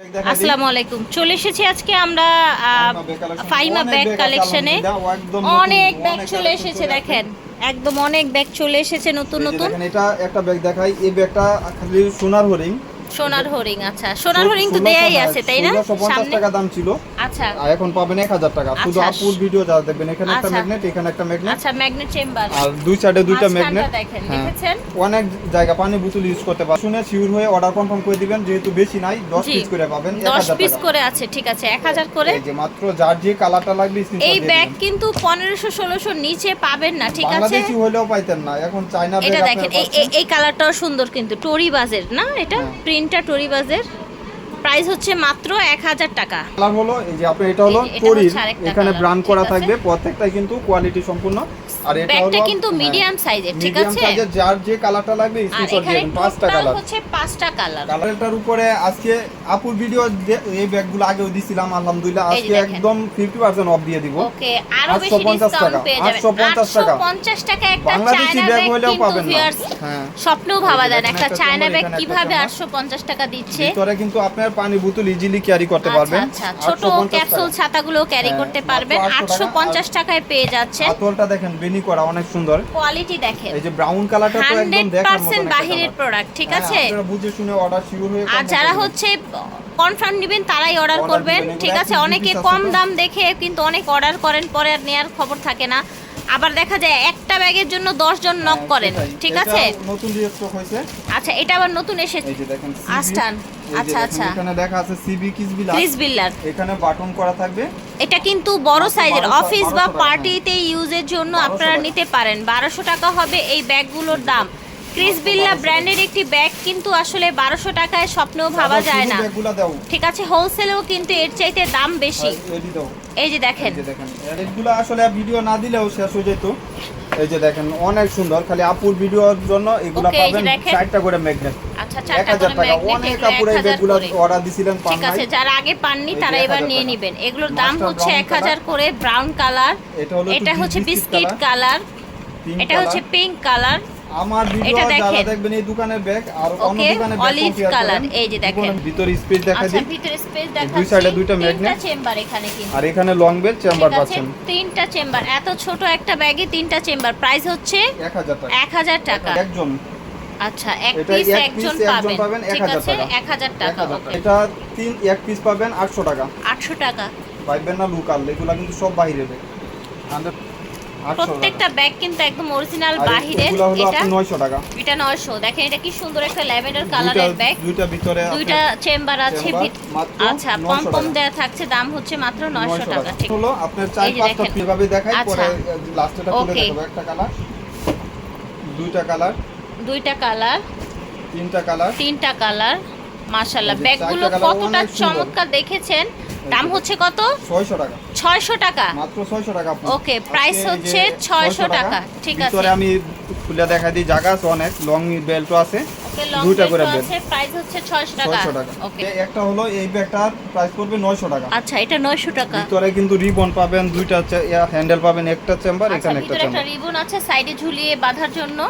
আসসালামু আলাইকুম। চলে এসেছি আজকে আমরা ফাইমা ব্যাগ কালেকশনে অনেক ব্যাগ চলে এসেছে দেখেন। একদম অনেক ব্যাগ চলে এসেছে নতুন নতুন। এটা একটা ব্যাগ দেখাই। এই ব্যাগটা খালি সোনার হরিং সোনার হরিং আচ্ছা। সোনার হরিং তো দেয়াই আছে তাই না? সামনে টাকা দাম ছিল। আচ্ছা। আর এখন পাবেন এক হাজার টাকা। শুধু আচ্ছা। আপুর ভিডিও যা দেখবেন এখানে একটা আচ্ছা। ম্যাগনেট এখানে একটা ম্যাগনেট আচ্ছা ম্যাগনেট চেম্বার আর দুই সাইডে দুইটা ম্যাগনেট দেখেন দেখেছেন? অনেক জায়গা পানি বোতল ইউজ করতে শুনে শিওর হয়ে অর্ডার কনফার্ম করে দিবেন যেহেতু বেশি নাই দশ জি। পিস করে পাবেন এক দশ হাজার পিস করে আছে ঠিক আছে এক হাজার করে। এই যে মাত্র যার যে কালারটা লাগবে এই ব্যাগ কিন্তু পনেরোশো ষোলোশো নিচে পাবেন না ঠিক আছে? বাংলাদেশি হলেও পাইতেন না এখন চাইনা ব্যাগ এটা দেখেন এই এই- এই কালারটাও সুন্দর কিন্তু টরি বাজের না এটা? হ্যাঁ। টরিবাজের টরি বাজের প্রাইস হচ্ছে মাত্র এক হাজার টাকা। কালার হলো এই যে আপনার এটা হলো আরেকটা এখানে ব্রান্ড করা থাকবে প্রত্যেকটাই কিন্তু কোয়ালিটি সম্পূর্ণ। আর এটা হলো কিন্তু মিডিয়াম সাইজের ঠিক আছে? মিডিয়াম সাইজের যার যে কালারটা লাগবে স্ক্রিনশট দিবেন পাঁচটা কালার হচ্ছে পাঁচটা কালার কালারটার উপরে আজকে আপুর ভিডিও এই ব্যাগগুলো আগেও দিছিলাম আলহামদুলিল্লাহ। আজকে একদম 50% অফ দিয়ে দিব। ওকে আরও বেশি ডিসকাউন্ট পেয়ে যাবেন। 850 টাকা। 850 টাকা একটা বাংলাদেশি চায়না ব্যাগ হলেও পাবেন না। হ্যাঁ। স্বপ্নেও ভাবা যায় না একটা চায়না ব্যাগ কীভাবে চেম্বার। 850 টাকা দিচ্ছে? ভিতরে কিন্তু আপনার পানি বোতল ইজিলি ক্যারি করতে আচ্ছা পারবেন। আচ্ছা ছোট ক্যাপসুল। ছাতাগুলো ক্যারি করতে পারবেন। 850 টাকায় পেয়ে যাচ্ছেন। হাতলটা দেখেন বেনি করা অনেক সুন্দর। কোয়ালিটি দেখেন। এই যে ব্রাউন কালারটা তো একদম দেখার মতো 100% বাহিরের প্রোডাক্ট ঠিক আছে? হ্যাঁ, আপনারা বুঝে শুনে অর্ডার শিওর হয়ে আর যারা হচ্ছে কনফার্ম নেবেন তারাই অর্ডার করবেন ঠিক আছে? অনেকে কম দাম দেখে কিন্তু অনেক অর্ডার করেন পরে আর নেওয়ার খবর থাকে না। আবার দেখা যায় একটা ব্যাগের জন্য জন নক হ্যাঁ, করেন ঠিক আছে? নতুন হয়েছে। আচ্ছা এটা আবার নতুন এসেছে এই যে দেখেন আস্টান। আচ্ছা, আচ্ছা। এখানে দেখা আছে সিবি কিসবিলা ক্রিস বিলার এখানে বাটন করা থাকবে। এটা কিন্তু বড় সাইজের অফিস বা পার্টিতে ইউজের জন্য আপনারা নিতে পারেন। বারোশো টাকা হবে এই ব্যাগগুলোর দাম। ক্রিস বিল্লা ব্র্যান্ডের একটি ব্যাগ কিন্তু আসলে বারোশো টাকায় স্বপ্নেও ভাবা যায় না। ঠিক আছে হোলসেলেও কিন্তু এর চাইতে দাম বেশি। এই যে দেখেন। এই যে দেখেন। এগুলো আসলে ভিডিও না দিলেও শেষ হয়ে যেত। এই যে দেখেন অনেক সুন্দর। খালি আপুর ভিডিওর জন্য এগুলো পাবেন। চারটা করে ম্যাগনেট আচ্ছা টাকা। অনেক আপুর অর্ডার দিছিলেন পান ঠিক আছে যারা আগে পাননি তারা এবার নিয়ে। নেবেন। এগুলোর দাম হচ্ছে ব্রাউন এক হাজার করে ব্রাউন কালার এটা হলো এটা হচ্ছে বিস্কিট কালার এটা হচ্ছে পিঙ্ক কালার আমার ভিডিও যারা দেখবেন এই দোকানের ব্যাগ আর অন্য দোকানের ব্যাগ color, করেন। এই যে দেখেন। ভিতরে স্পেস দেখা দিই। ভিতরে স্পেস দুই দেখাচ্ছি। side এ দুইটা magnet। চেম্বার এখানে কিন্তু। আর এখানে লং বেল চেম্বার পাচ্ছেন। তিনটা চেম্বার এত ছোট একটা ব্যাগে তিনটা চেম্বার প্রাইস হচ্ছে এক হাজার টাকা। এক হাজার টাকা। একজন। আচ্ছা এক পিস এক একজন পাবেন। ঠিক আছে টাকা। এক হাজার এক টাকা। এটা তিন এক পিস পাবেন আটশো টাকা। আটশো টাকা। পাইবেন না লোকাল এগুলা কিন্তু সব বাইরে ব্যাগ প্রত্যেকটা ব্যাগ কিন্তু একদম অরিজিনাল বাহিরের এটা আপনি নয়শো টাকা। এটা নয়শো। দেখেন এটা কি সুন্দর একটা ল্যাভেন্ডার কালারের ব্যাগ দুইটা ভিতরে দুইটা চেম্বার আছে আচ্ছা 900 পম পম দেয়া থাকছে দাম হচ্ছে মাত্র নয়শো টাকা। ঠিক। হলো আপনার চার পাঁচটা। কীভাবে দেখাই পরে আচ্ছা। লাস্টেটা তুলে দেখাবো একটা কালার দুইটা কালার দুইটা কালার তিনটা কালার তিনটা কালার যে ব্যাগগুলো কতটা চমৎকার দেখেছেন। দাম হচ্ছে কত? ছয়শো টাকা। ছয়শো টাকা। মাত্র ছয়শো টাকা আজকে এই হচ্ছে যে 600 টাকা, ঠিক আছে। ভিতরে আমি খুলে দেখা দিই জায়গা আছে অনেক লং বেল্টও আছে ওকে দুইটা করে বেল্ট। আছে প্রাইস হচ্ছে 600 টাকা। ছয়শো টাকা। ওকে। একটা হলো এই ব্যাগটার প্রাইস পড়বে নয়শো টাকা। আচ্ছা এটা 900 টাকা। ভিতরে কিন্তু রিবন পাবেন দুইটা হ্যান্ডেল পাবেন একটা চেম্বার আচ্ছা এখানে একটা ভিতরে একটা চেম্বার। রিবন আছে সাইডে ঝুলিয়ে বাঁধার জন্য।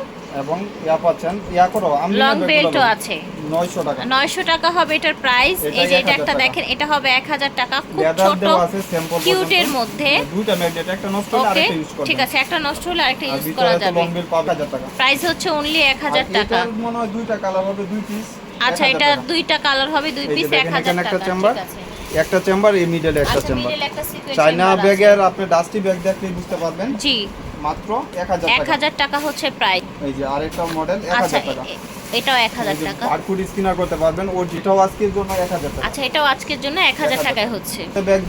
এবং ইয়া পাচ্ছেন ইয়া করো আমি লং বেল্টও আছে। নয়শো টাকা। 900 টাকা হবে এটার প্রাইস এই যে এটা একটা দেখেন এটা হবে 1000 টাকা। খুব ছোট স্যাম্পল কিউটের মধ্যে। দুইটা ম্যাগনেট একটা নষ্ট হলে আরেকটা ইউজ করবেন। ঠিক আছে একটা নষ্ট হলে আরেকটা ইউজ করা যাবে। লং বেল পাবে। 1000 টাকা। প্রাইস হচ্ছে অনলি 1000 আর টাকা। এটার মনে হয় দুইটা কালার হবে দুই পিস আচ্ছা এটা দুইটা কালার হবে দুই পিস দেখেন 1000 এখানে একটা টাকা। চেম্বার ঠিক আছে। একটা চেম্বার এই মিডলে একটা চেম্বার চাইনা ব্যাগের আপনি ডাস্টি ব্যাগ দেখলেই বুঝতে পারবেন। জি। মাত্র 1000 এক টাকা। হাজার টাকা হচ্ছে প্রাইস এই যে আরেকটা মডেল আচ্ছা 1000 টাকা এটাও এক হাজার টাকা। বারকোড স্ক্যানার করতে পারবেন ওর যেটাও আজকের জন্য 1000 টাকা। আচ্ছা এটাও আজকের জন্য এক হাজার 1000 টাকায় হচ্ছে। ব্যাগ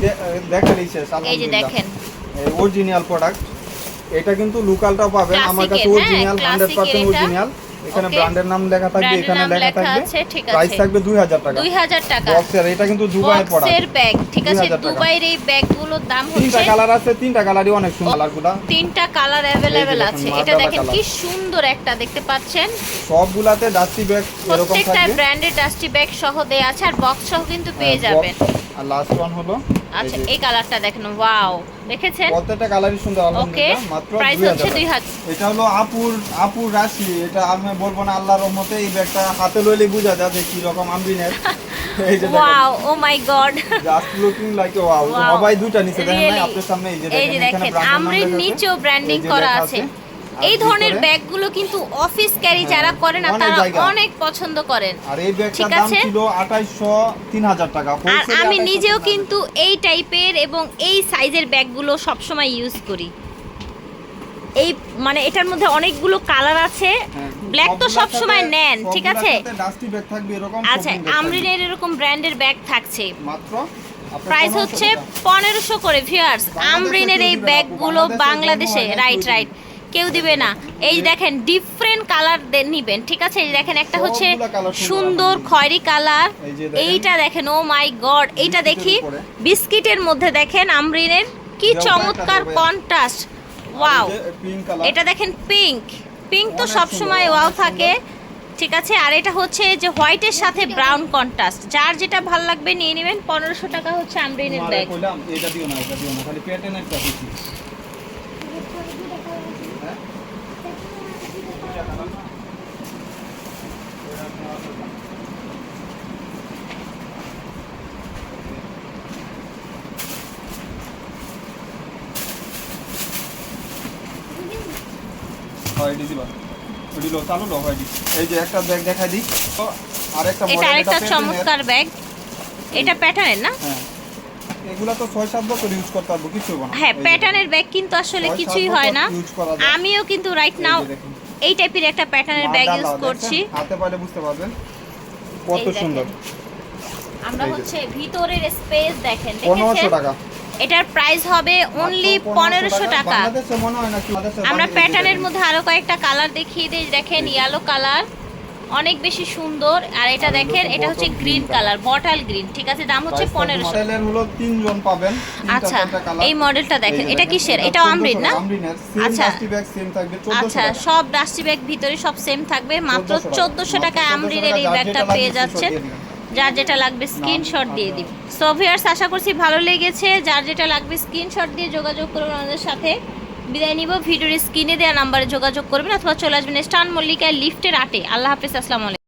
দেখালেই শেষ এই যে দেখেন। অরিজিনাল প্রোডাক্ট এটা কিন্তু লোকালটাও পাবেন আমার কাছে অরিজিনাল হ্যাঁ, 100% অরিজিনাল এখানে ব্র্যান্ডের নাম লেখা থাকবে এখানে লেখা থাকবে প্রাইস থাকবে 2000 টাকা। দুই হাজার টাকা। বক্সের এটা কিন্তু দুবাইয়ের বক্সের ব্যাগ ঠিক আছে? দুবাইয়ের এই ব্যাগগুলোর দাম তিনটা কালার আছে তিনটা কালারই অনেক সুন্দর কালারগুলা তিনটা কালার অ্যাভেলেবেল আছে। এটা দেখেন কি সুন্দর একটা দেখতে পাচ্ছেন। সবগুলাতে ডাস্টি ব্যাগ এরকম প্রত্যেকটা থাকবে ব্র্যান্ডের ডাস্টি ব্যাগ সহ দেয়া আছে আর বক্স সহ কিন্তু পেয়ে হ্যাঁ, যাবেন। আর লাস্ট ওয়ান হলো আচ্ছা এই কালারটা দেখেন ওয়াও। দেখেছেন? প্রত্যেকটা কালারই সুন্দর ওকে আলহামদুলিল্লাহ মাত্র প্রাইস হচ্ছে টাকা। দুই হাজার। এটা হলো আপুর আপুর রাশি এটা আমি বলব না আল্লাহর রহমতে এই ব্যাগটা হাতে লইলে বোঝা যায় যে কি রকম আমরিনের wow oh my God just looking like wow. সবাই দুইটা নিচে দেখেন? আপনার সামনে এই যে এই যে দেখেন আমরির নিচেও ব্র্যান্ডিং করা আছে। এই ধরনের ব্যাগগুলো কিন্তু অফিস ক্যারি হ্যাঁ, যারা করে না তারা অনেক পছন্দ করেন। আর এই ব্যাগটার দাম? ছিল 2800 3000 টাকা। আর আমি নিজেও কিন্তু এই টাইপের এবং এই সাইজের ব্যাগগুলো সবসময় ইউজ করি। এই মানে এটার মধ্যে অনেকগুলো কালার আছে। হ্যাঁ, ব্ল্যাক তো সব সময় নেন ঠিক আছে? আচ্ছা। আমরিনের এরকম ব্র্যান্ডের ব্যাগ থাকছে। মাত্র? প্রাইস হচ্ছে। পনেরোশো করে ভিউয়ার্স আমরিনের এই ব্যাগগুলো বাংলাদেশে হয় রাইট রাইট কেউ দিবে না। এই দেখেন ডিফারেন্ট কালার নিবেন ঠিক আছে? এই দেখেন একটা হচ্ছে সুন্দর খয়েরি কালার। এইটা দেখেন ও মাই গড এইটা দেখি বিস্কিটের মধ্যে দেখেন আমরিনের কি চমৎকার কন্ট্রাস্ট ওয়াও। এটা দেখেন পিঙ্ক পিঙ্ক তো অনেক সব সময় ওয়াও থাকে ঠিক আছে? আর এটা হচ্ছে যে হোয়াইটের সাথে ব্রাউন কন্ট্রাস্ট যার যেটা ভালো লাগবে নিয়ে নেবেন পনেরোশো টাকা হচ্ছে আমরিনের ব্যাগ হ্যাঁ? দিবা। ওটি লো, চালু লো, হয়। এই যে একটা ব্যাগ দেখাই দিই তো আরেকটা এটা আরেকটা চমৎকার ব্যাগ এটা প্যাটার্নের না হ্যাঁ এগুলা তো ছয় সাত বছর ইউজ করতে পারব কিছু হবে না। হ্যাঁ প্যাটার্নের ব্যাগ কিন্তু আসলে কিছুই হয় না। আমিও কিন্তু রাইট নাও এই টাইপের একটা প্যাটার্নের ব্যাগ ইউজ করছি। হাতে পাইলে বুঝতে পারবেন কত সুন্দর। আমরা হচ্ছে ভিতরের স্পেস দেখেন পনেরোশো দেখেছেন টাকা। এটার প্রাইস হবে অনলি পনেরোশো টাকা। আমরা প্যাটার্নের মধ্যে আরও কয়েকটা কালার দেখিয়ে দিই। দেখেন ইয়েলো কালার অনেক বেশি সুন্দর আর এটা দেখেন এটা হচ্ছে গ্রিন কালার বটল গ্রিন ঠিক আছে? দাম হচ্ছে পনেরোশো। মডেলের হলো তিনজন পাবেন আচ্ছা এই মডেলটা দেখেন এটা কিসের? 1400 আমরিন না? আচ্ছা। ডাস্টি ব্যাগ সেম থাকবে 1400 আচ্ছা সব ডাস্টি ব্যাগ ভিতরে সব সেম থাকবে মাত্র 1400 চোদ্দোশো টাকা মাত্র 1400 আমরিনের এই ব্যাগটা পেয়ে screenshot যাচ্ছে দিয়ে দিবেন। যার যেটা লাগবে স্ক্রিনশট দিয়ে আচ্ছা। দিন সো ভিউয়ার্স আশা করছি ভালো লেগেছে। যার যেটা লাগবে স্ক্রিনশট দিয়ে যোগাযোগ করুন আমাদের সাথে। বিদায় নিব, ভিডিওর স্ক্রিনে দেওয়া নাম্বারে যোগাযোগ করবেন অথবা চলে আসবেন স্টান মল্লিকায় লিফটের আটে। আল্লাহ হাফিজ, আসসালামু আলাইকুম।